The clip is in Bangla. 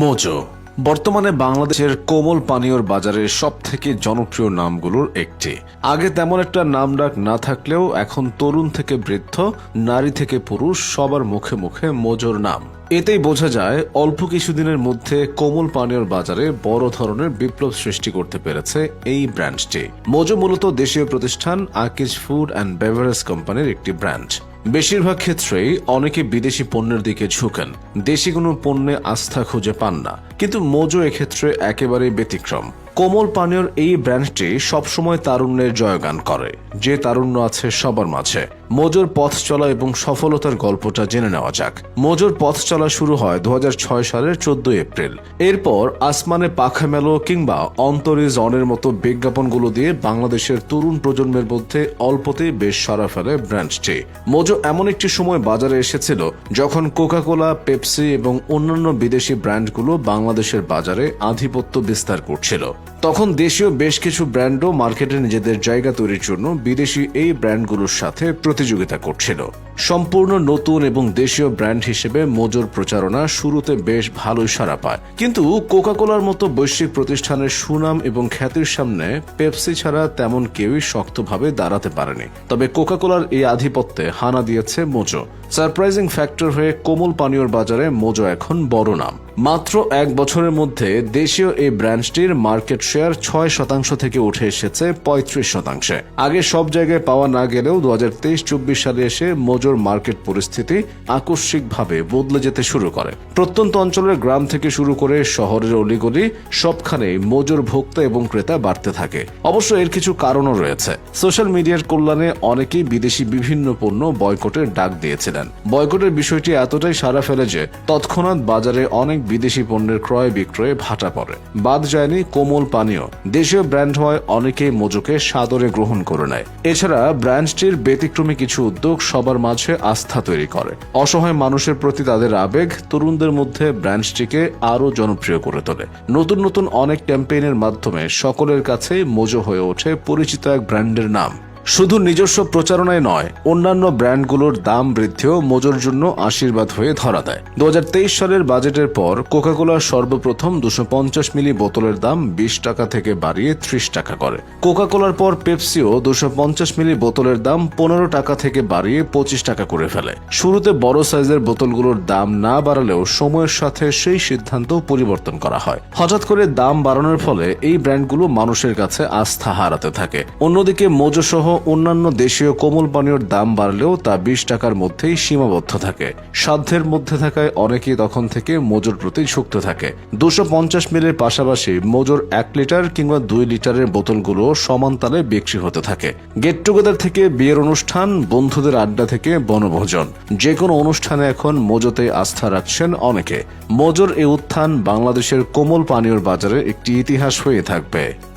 মোজো। বর্তমানে বাংলাদেশের কোমল পানীয়র বাজারের সব থেকে জনপ্রিয় নামগুলোর একটি। আগে তেমন একটা নাম ডাক না থাকলেও এখন তরুণ থেকে বৃদ্ধ, নারী থেকে পুরুষ সবার মুখে মুখে মোজোর নাম। এতেই বোঝা যায়, অল্প কিছুদিনের মধ্যে কোমল পানীয়র বাজারে বড় ধরনের বিপ্লব সৃষ্টি করতে পেরেছে এই ব্র্যান্ডটি। মোজো মূলত দেশীয় প্রতিষ্ঠান আকিজ ফুড অ্যান্ড বেভারেজ কোম্পানির একটি ব্র্যান্ড। বেশিরভাগ ক্ষেত্রেই অনেকে বিদেশি পণ্যের দিকে ঝুঁকেন। দেশি কোনো পণ্যে আস্থা খুঁজে পান না। কিন্তু মোজো এক্ষেত্রে একেবারেই ব্যতিক্রম। কোমল পানীয়র এই ব্র্যান্ডটি সবসময় তারুণ্যের জয়গান করে। যে তারুণ্য আছে সবার মাঝে। মোজোর পথ চলা এবং সফলতার গল্পটা জেনে নেওয়া যাক। মোজোর পথ চলা শুরু হয় দু হাজার ছয় সালের চোদ্দ এপ্রিল। এরপর আসমানে পাখা মেলো কিংবা অন্তরে জনের মতো বিজ্ঞাপনগুলো দিয়ে বাংলাদেশের তরুণ প্রজন্মের মধ্যে অল্পতেই বেশ সারা ফেলে ব্র্যান্ডটি। মোজো এমন একটি সময় বাজারে এসেছিল যখন কোকাকোলা, পেপসি এবং অন্যান্য বিদেশি ব্র্যান্ডগুলো বাংলাদেশের বাজারে আধিপত্য বিস্তার করছিল। তখন দেশীয় বেশ কিছু ব্র্যান্ডও মার্কেটে নিজেদের জায়গা তৈরির জন্য বিদেশি এই ব্র্যান্ডগুলোর সাথে প্রতিযোগিতা করছিল। সম্পূর্ণ নতুন এবং দেশীয় ব্র্যান্ড হিসেবে মোজোর প্রচারণা শুরুতে বেশ ভালোই সাড়া পায়। কিন্তু কোকাকোলার মতো বৈশ্বিক প্রতিষ্ঠানের সুনাম এবং খ্যাতির সামনে পেপসি ছাড়া তেমন কেউই শক্তভাবে দাঁড়াতে পারেনি। তবে কোকাকোলার এই আধিপত্যে হানা দিয়েছে মোজো। সারপ্রাইজিং ফ্যাক্টর হয়ে কোমল পানীয়র বাজারে মোজো এখন বড় নাম। মাত্র এক বছরের মধ্যে দেশীয় এই ব্র্যান্ডটির মার্কেট শেয়ার ছয় শতাংশ থেকে উঠে এসেছে পঁয়ত্রিশ শতাংশে। আগে সব জায়গায় পাওয়া না গেলেও দু হাজার তেইশ চব্বিশ সালে এসে মোজোর মার্কেট পরিস্থিতি আকস্মিকভাবে বদলে যেতে শুরু করে। প্রত্যন্ত অঞ্চলের গ্রাম থেকে শুরু করে শহরের অলিগলি সবখানে মোজোর ভোক্তা এবং ক্রেতা বাড়তে থাকে। অবশ্য এর কিছু কারণও রয়েছে। সোশ্যাল মিডিয়ার কল্যাণে অনেকেই বিদেশি বিভিন্ন পণ্য বয়কটের ডাক দিয়েছিলেন। বয়কটের বিষয়টি এতটাই সারা ফেলে যে তৎক্ষণাৎ বাজারে অনেক বিদেশি পণ্যের ক্রয় বিক্রয়ে ভাটা পড়ে। বাদ যায়নি কোমল পানীয়। দেশীয় ব্র্যান্ড হওয়ায় অনেকেই মোজোকে সাদরে গ্রহণ করে নেয়। এছাড়া ব্র্যান্ডটির ব্যতিক্রমী কিছু উদ্যোগ সবার মাঝে আস্থা তৈরি করে। অসহায় মানুষের প্রতি তাদের আবেগ তরুণদের মধ্যে ব্র্যান্ডটিকে আরও জনপ্রিয় করে তোলে। নতুন নতুন অনেক ক্যাম্পেইনের মাধ্যমে সকলের কাছে মোজো হয়ে ওঠে পরিচিত এক ব্র্যান্ডের নাম। শুধু নিজস্ব প্রচারণায় নয়, অন্যান্য ব্র্যান্ডগুলোর দাম বৃদ্ধিও মোজোর জন্য আশীর্বাদ হয়ে ধরা দেয়। দু হাজার তেইশ সালের বাজেটের পর কোকাকোলার সর্বপ্রথম দুশো মিলি বোতলের দাম বিশ টাকা থেকে বাড়িয়ে ত্রিশ টাকা করে। কোকাকোলার পর পেপসিও দুশো মিলি বোতলের দাম পনেরো টাকা থেকে বাড়িয়ে পঁচিশ টাকা করে ফেলে। শুরুতে বড় সাইজের বোতলগুলোর দাম না বাড়ালেও সময়ের সাথে সেই সিদ্ধান্ত পরিবর্তন করা হয়। হঠাৎ করে দাম বাড়ানোর ফলে এই ব্র্যান্ডগুলো মানুষের কাছে আস্থা হারাতে থাকে। অন্যদিকে মোজো সহ অন্যান্য দেশীয় কোমল পানীয়র দাম বাড়লেও তা বিশ টাকার মধ্যেই সীমাবদ্ধ থাকে। সাধ্যের মধ্যে থাকায় অনেকেই তখন থেকে মজুর প্রতি ঝুঁকতে থাকে। দুশো পঞ্চাশ মিলের পাশাপাশি মজুর এক লিটার কিংবা দুই লিটারের বোতলগুলো সমান তালে বিক্রি হতে থাকে। গেট টুগেদার থেকে বিয়ের অনুষ্ঠান, বন্ধুদের আড্ডা থেকে বনভোজন। যে কোনো অনুষ্ঠানে এখন মোজোতে আস্থা রাখছেন অনেকে। মজুর এই উত্থান বাংলাদেশের কোমল পানীয়র বাজারে একটি ইতিহাস হয়ে থাকবে।